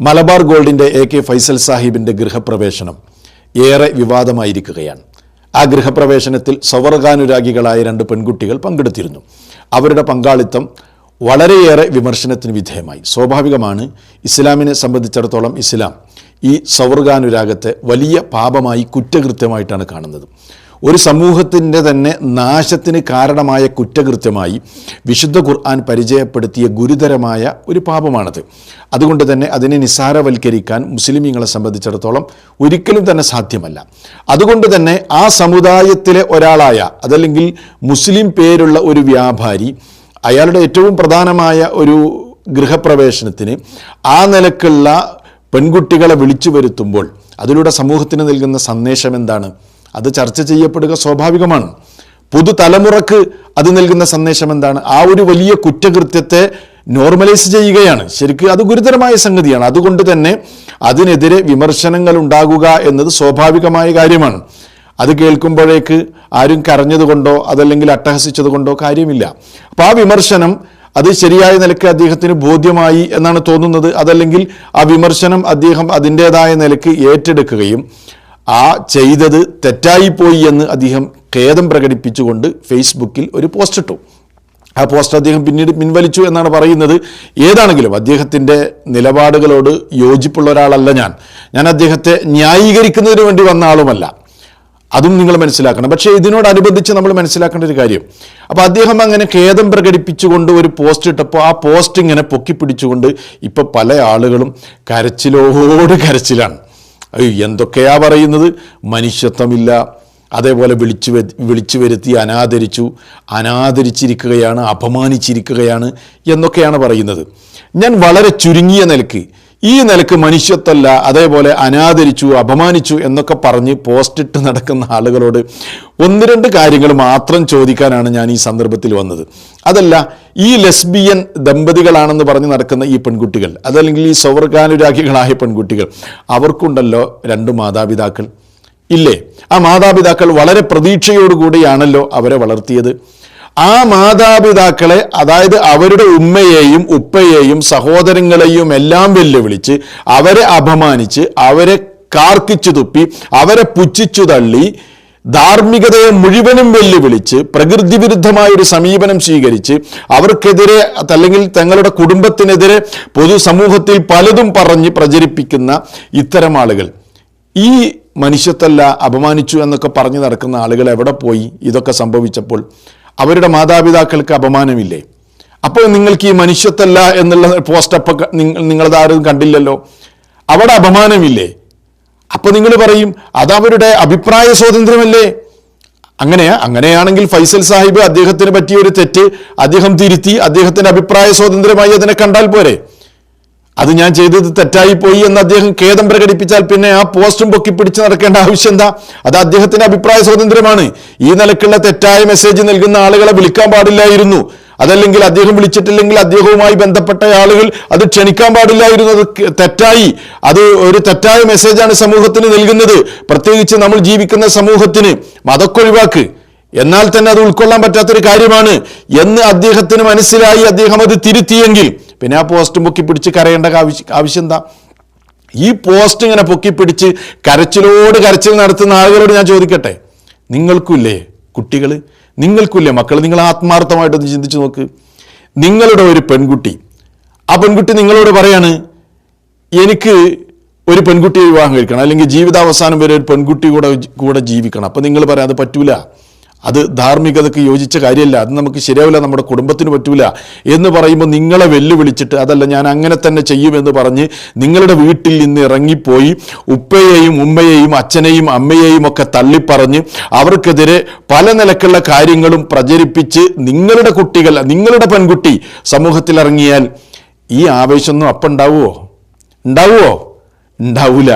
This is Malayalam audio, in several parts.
മലബാർ ഗോൾഡിന്റെ എ കെ ഫൈസൽ സാഹിബിന്റെ ഗൃഹപ്രവേശനം ഏറെ വിവാദമായിരിക്കുകയാണ്. ആ ഗൃഹപ്രവേശനത്തിൽ സവർഗാനുരാഗികളായ രണ്ട് പെൺകുട്ടികൾ പങ്കെടുത്തിരുന്നു. അവരുടെ പങ്കാളിത്തം വളരെയേറെ വിമർശനത്തിന് വിധേയമായി. സ്വാഭാവികമാണ് ഇസ്ലാമിനെ സംബന്ധിച്ചിടത്തോളം ഇസ്ലാം ഈ സൗർഗാനുരാഗത്തെ വലിയ പാപമായി കുറ്റകൃത്യമായിട്ടാണ് കാണുന്നത്. ഒരു സമൂഹത്തിന്റെ തന്നെ നാശത്തിന് കാരണമായ കുറ്റകൃത്യമായി വിശുദ്ധ ഖുർആൻ പരിചയപ്പെടുത്തിയ ഗുരുതരമായ ഒരു പാപമാണത്. അതുകൊണ്ട് തന്നെ അതിനെ നിസ്സാരവൽക്കരിക്കാൻ മുസ്ലിമീങ്ങളെ സംബന്ധിച്ചിടത്തോളം ഒരിക്കലും തന്നെ സാധ്യമല്ല. അതുകൊണ്ട് തന്നെ ആ സമുദായത്തിലെ ഒരാളായ അതല്ലെങ്കിൽ മുസ്ലിം പേരുള്ള ഒരു വ്യാപാരി അയാളുടെ ഏറ്റവും പ്രധാനമായ ഒരു ഗൃഹപ്രവേശനത്തിന് ആ നിലക്കുള്ള പെൺകുട്ടികളെ വിളിച്ചു വരുത്തുമ്പോൾ അതിലൂടെ സമൂഹത്തിന് നൽകുന്ന സന്ദേശം എന്താണ്? അത് ചർച്ച ചെയ്യപ്പെടുക സ്വാഭാവികമാണ്. പുതുതലമുറക്ക് അത് നൽകുന്ന സന്ദേശം എന്താണ്? ആ ഒരു വലിയ കുറ്റകൃത്യത്തെ നോർമലൈസ് ചെയ്യുകയാണ്. ശരിക്കും അത് ഗുരുതരമായ സംഗതിയാണ്. അതുകൊണ്ട് തന്നെ അതിനെതിരെ വിമർശനങ്ങൾ ഉണ്ടാകുക എന്നത് സ്വാഭാവികമായ കാര്യമാണ്. അത് കേൾക്കുമ്പോഴേക്ക് ആരും കരഞ്ഞതുകൊണ്ടോ അതല്ലെങ്കിൽ അട്ടഹസിച്ചതുകൊണ്ടോ കാര്യമില്ല. അപ്പോൾ ആ വിമർശനം അത് ശരിയായ നിലയ്ക്ക് അദ്ദേഹത്തിന് ബോധ്യമായി എന്നാണ് തോന്നുന്നത്. അതല്ലെങ്കിൽ ആ വിമർശനം അദ്ദേഹം അതിന്റെതായ നിലയ്ക്ക് ഏറ്റെടുക്കുകയും ആ ചെയ്തത് തെറ്റായിപ്പോയി എന്ന് അദ്ദേഹം ഖേദം പ്രകടിപ്പിച്ചുകൊണ്ട് ഫേസ്ബുക്കിൽ ഒരു പോസ്റ്റ് ഇട്ടു ആ പോസ്റ്റ് അദ്ദേഹം പിന്നീട് പിൻവലിച്ചു എന്നാണ് പറയുന്നത്. ഏതാണെങ്കിലും അദ്ദേഹത്തിന്റെ നിലപാടുകളോട് യോജിപ്പുള്ള ഒരാളല്ല ഞാൻ. ഞാൻ അദ്ദേഹത്തെ ന്യായീകരിക്കുന്നതിന് വേണ്ടി വന്ന ആളുമല്ല. അതും നിങ്ങൾ മനസ്സിലാക്കണം. പക്ഷേ ഇതിനോടനുബന്ധിച്ച് നമ്മൾ മനസ്സിലാക്കേണ്ട ഒരു കാര്യം. അപ്പോൾ അദ്ദേഹം അങ്ങനെ ഖേദം പ്രകടിപ്പിച്ചുകൊണ്ട് ഒരു പോസ്റ്റ് ഇട്ടപ്പോൾ ആ പോസ്റ്റ് ഇങ്ങനെ പൊക്കി പിടിച്ചുകൊണ്ട് ഇപ്പോൾ പല ആളുകളും കരച്ചിലോട് കരച്ചിലാണ്. എന്തൊക്കെയാ പറയുന്നത്? മനുഷ്യത്വമില്ല. അതേപോലെ വിളിച്ചു വിളിച്ചു വരുത്തി അനാദരിച്ചു. അനാദരിച്ചിരിക്കുകയാണ് അപമാനിച്ചിരിക്കുകയാണ് എന്നൊക്കെയാണ് പറയുന്നത്. ഞാൻ വളരെ ചുരുങ്ങിയ നിലയ്ക്ക് ഈ നിലയ്ക്ക് മനുഷ്യത്വല്ല അതേപോലെ അനാദരിച്ചു അപമാനിച്ചു എന്നൊക്കെ പറഞ്ഞ് പോസ്റ്റിട്ട് നടക്കുന്ന ആളുകളോട് ഒന്ന് രണ്ട് കാര്യങ്ങൾ മാത്രം ചോദിക്കാനാണ് ഞാൻ ഈ സന്ദർഭത്തിൽ വന്നത്. അതല്ല ഈ ലെസ്ബിയൻ ദമ്പതികളാണെന്ന് പറഞ്ഞ് നടക്കുന്ന ഈ പെൺകുട്ടികൾ അതല്ലെങ്കിൽ ഈ സൗവർഗാനുരാഗികളായ പെൺകുട്ടികൾ അവർക്കുണ്ടല്ലോ രണ്ട് മാതാപിതാക്കൾ. ഇല്ലേ? ആ മാതാപിതാക്കൾ വളരെ പ്രതീക്ഷയോടുകൂടിയാണല്ലോ അവരെ വളർത്തിയത്. ആ മാതാപിതാക്കളെ അതായത് അവരുടെ ഉമ്മയെയും ഉപ്പയെയും സഹോദരങ്ങളെയും എല്ലാം വെല്ലുവിളിച്ച് അവരെ അപമാനിച്ച് അവരെ കാർക്കിച്ചു തുപ്പി അവരെ പുച്ഛിച്ചു തള്ളി ധാർമ്മികതയെ മുഴുവനും വെല്ലുവിളിച്ച് പ്രകൃതി വിരുദ്ധമായ ഒരു സമീപനം സ്വീകരിച്ച് അവർക്കെതിരെ അല്ലെങ്കിൽ തങ്ങളുടെ കുടുംബത്തിനെതിരെ പൊതുസമൂഹത്തിൽ പലതും പറഞ്ഞ് പ്രചരിപ്പിക്കുന്ന ഇത്തരം ആളുകൾ. ഈ മനുഷ്യത്തല്ല അപമാനിച്ചു എന്നൊക്കെ പറഞ്ഞു നടക്കുന്ന ആളുകൾ എവിടെ പോയി? ഇതൊക്കെ സംഭവിച്ചപ്പോൾ അവരുടെ മാതാപിതാക്കൾക്ക് അപമാനമില്ലേ? അപ്പോൾ നിങ്ങൾക്ക് ഈ മനുഷ്യത്തല്ല എന്നുള്ള പോസ്റ്റ് അപ്പൊ നിങ്ങൾ നിങ്ങളതാരും കണ്ടില്ലല്ലോ. അവിടെ അപമാനമില്ലേ? അപ്പോൾ നിങ്ങൾ പറയും അതവരുടെ അഭിപ്രായ സ്വാതന്ത്ര്യമല്ലേ? അങ്ങനെയാ അങ്ങനെയാണെങ്കിൽ ഫൈസൽ സാഹിബ് അദ്ദേഹത്തിന് പറ്റിയ ഒരു തെറ്റ് അദ്ദേഹം തിരുത്തി അദ്ദേഹത്തിന്റെ അഭിപ്രായ സ്വാതന്ത്ര്യമായി അതിനെ കണ്ടാൽ പോരെ? അത് ഞാൻ ചെയ്തത് തെറ്റായി പോയി എന്ന് അദ്ദേഹം ഖേദം പ്രകടിപ്പിച്ചാൽ പിന്നെ ആ പോസ്റ്റും പൊക്കി പിടിച്ചു നടക്കേണ്ട ആവശ്യം എന്താ അത് അദ്ദേഹത്തിന്റെ അഭിപ്രായ സ്വാതന്ത്ര്യമാണ്. ഈ നിലക്കുള്ള തെറ്റായ മെസ്സേജ് നൽകുന്ന ആളുകളെ വിളിക്കാൻ പാടില്ലായിരുന്നു. അതല്ലെങ്കിൽ അദ്ദേഹം വിളിച്ചിട്ടില്ലെങ്കിൽ അദ്ദേഹവുമായി ബന്ധപ്പെട്ട ആളുകൾ അത് ക്ഷണിക്കാൻ പാടില്ലായിരുന്നു. അത് തെറ്റായി. അത് ഒരു തെറ്റായ മെസ്സേജാണ് സമൂഹത്തിന് നൽകുന്നത്. പ്രത്യേകിച്ച് നമ്മൾ ജീവിക്കുന്ന സമൂഹത്തിന്. മതൊക്കെ ഒഴിവാക്ക്. എന്നാൽ തന്നെ അത് ഉൾക്കൊള്ളാൻ പറ്റാത്തൊരു കാര്യമാണ് എന്ന് അദ്ദേഹത്തിന് മനസ്സിലായി. അദ്ദേഹം അത് തിരുത്തിയെങ്കിൽ പിന്നെ ആ പോസ്റ്റ് പൊക്കി പിടിച്ച് കരയേണ്ട ആവശ്യം എന്താ ഈ പോസ്റ്റ് ഇങ്ങനെ പൊക്കി പിടിച്ച് കരച്ചിലോട് കരച്ചിൽ നടത്തുന്ന ആളുകളോട് ഞാൻ ചോദിക്കട്ടെ? നിങ്ങൾക്കില്ലേ കുട്ടികൾ നിങ്ങൾക്കില്ലേ മക്കൾ നിങ്ങൾ ആത്മാർത്ഥമായിട്ടൊന്ന് ചിന്തിച്ച് നോക്ക്. നിങ്ങളുടെ ഒരു പെൺകുട്ടി. ആ പെൺകുട്ടി നിങ്ങളോട് പറയാണ് എനിക്ക് ഒരു പെൺകുട്ടിയെ വിവാഹം കഴിക്കണം. അല്ലെങ്കിൽ ജീവിതാവസാനം വരെ ഒരു പെൺകുട്ടി കൂടെ കൂടെ ജീവിക്കണം. അപ്പം നിങ്ങൾ പറയാം അത് പറ്റൂല. അത് ധാർമ്മികതയ്ക്ക് യോജിച്ച കാര്യമല്ല. അത് നമുക്ക് ശരിയാവില്ല നമ്മുടെ കുടുംബത്തിന് പറ്റൂല എന്ന് പറയുമ്പോൾ നിങ്ങളെ വെല്ലുവിളിച്ചിട്ട് അതല്ല ഞാൻ അങ്ങനെ തന്നെ ചെയ്യുമെന്ന് പറഞ്ഞ് നിങ്ങളുടെ വീട്ടിൽ നിന്ന് ഇറങ്ങിപ്പോയി ഉപ്പയെയും ഉമ്മയെയും അച്ഛനെയും അമ്മയെയും ഒക്കെ തള്ളിപ്പറഞ്ഞ് അവർക്കെതിരെ പല നിലക്കുള്ള കാര്യങ്ങളും പ്രചരിപ്പിച്ച് നിങ്ങളുടെ കുട്ടികൾ നിങ്ങളുടെ പെൺകുട്ടി സമൂഹത്തിൽ ഇറങ്ങിയാൽ ഈ ആവേശമൊന്നും അപ്പം ഉണ്ടാവുമോ ഉണ്ടാവുമോ ഉണ്ടാവൂല.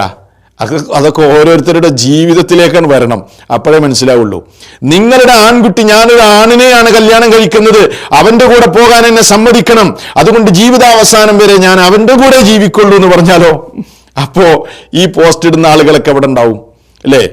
അതൊക്കെ ഓരോരുത്തരുടെ ജീവിതത്തിലേക്കാണ് വരണം. അപ്പോഴേ മനസ്സിലാവുള്ളൂ. നിങ്ങളുടെ ആൺകുട്ടി ഞാനൊരു ആണിനെയാണ് കല്യാണം കഴിക്കുന്നത്. അവന്റെ കൂടെ പോകാൻ എന്നെ സമ്മതിക്കണം. അതുകൊണ്ട് ജീവിതാവസാനം വരെ ഞാൻ അവന്റെ കൂടെ ജീവിക്കുള്ളൂ എന്ന് പറഞ്ഞാലോ? അപ്പോൾ ഈ പോസ്റ്റ് ഇടുന്ന ആളുകളൊക്കെ അവിടെ ഉണ്ടാവും? അല്ലേ?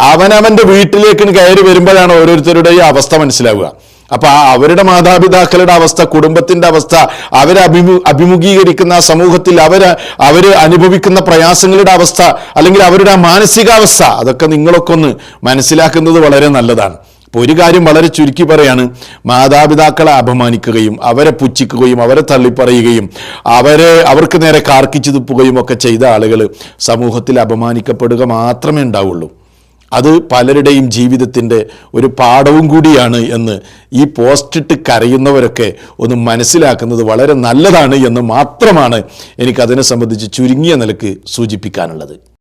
അവനവന്റെ വീട്ടിലേക്ക് കയറി വരുമ്പോഴാണ് ഓരോരുത്തരുടെയും അവസ്ഥ മനസ്സിലാവുക. അപ്പൊ ആ അവരുടെ മാതാപിതാക്കളുടെ അവസ്ഥ കുടുംബത്തിന്റെ അവസ്ഥ അവരെ അഭിമു അഭിമുഖീകരിക്കുന്ന സമൂഹത്തിൽ അവർ അവർ അനുഭവിക്കുന്ന പ്രയാസങ്ങളുടെ അവസ്ഥ അല്ലെങ്കിൽ അവരുടെ ആ മാനസികാവസ്ഥ അതൊക്കെ നിങ്ങളൊക്കെ ഒന്ന് മനസ്സിലാക്കുന്നത് വളരെ നല്ലതാണ്. അപ്പോൾ ഒരു കാര്യം വളരെ ചുരുക്കി പറയാണ് മാതാപിതാക്കളെ അപമാനിക്കുകയും അവരെ പുച്ഛിക്കുകയും അവരെ തള്ളിപ്പറയുകയും അവരെ അവർക്ക് നേരെ കാർക്കിച്ചു തുപ്പുകയും ഒക്കെ ചെയ്ത ആളുകൾ സമൂഹത്തിൽ അപമാനിക്കപ്പെടുക മാത്രമേ ഉണ്ടാവുള്ളൂ. അത് പലരുടെയും ജീവിതത്തിന്റെ ഒരു പാഠവും കൂടിയാണ് എന്ന് ഈ പോസ്റ്റിട്ട് കരയുന്നവരൊക്കെ ഒന്ന് മനസ്സിലാക്കുന്നത് വളരെ നല്ലതാണ് എന്ന് മാത്രമാണ് എനിക്കതിനെ സംബന്ധിച്ച് ചുരുങ്ങിയ നിലയ്ക്ക് സൂചിപ്പിക്കാനുള്ളത്.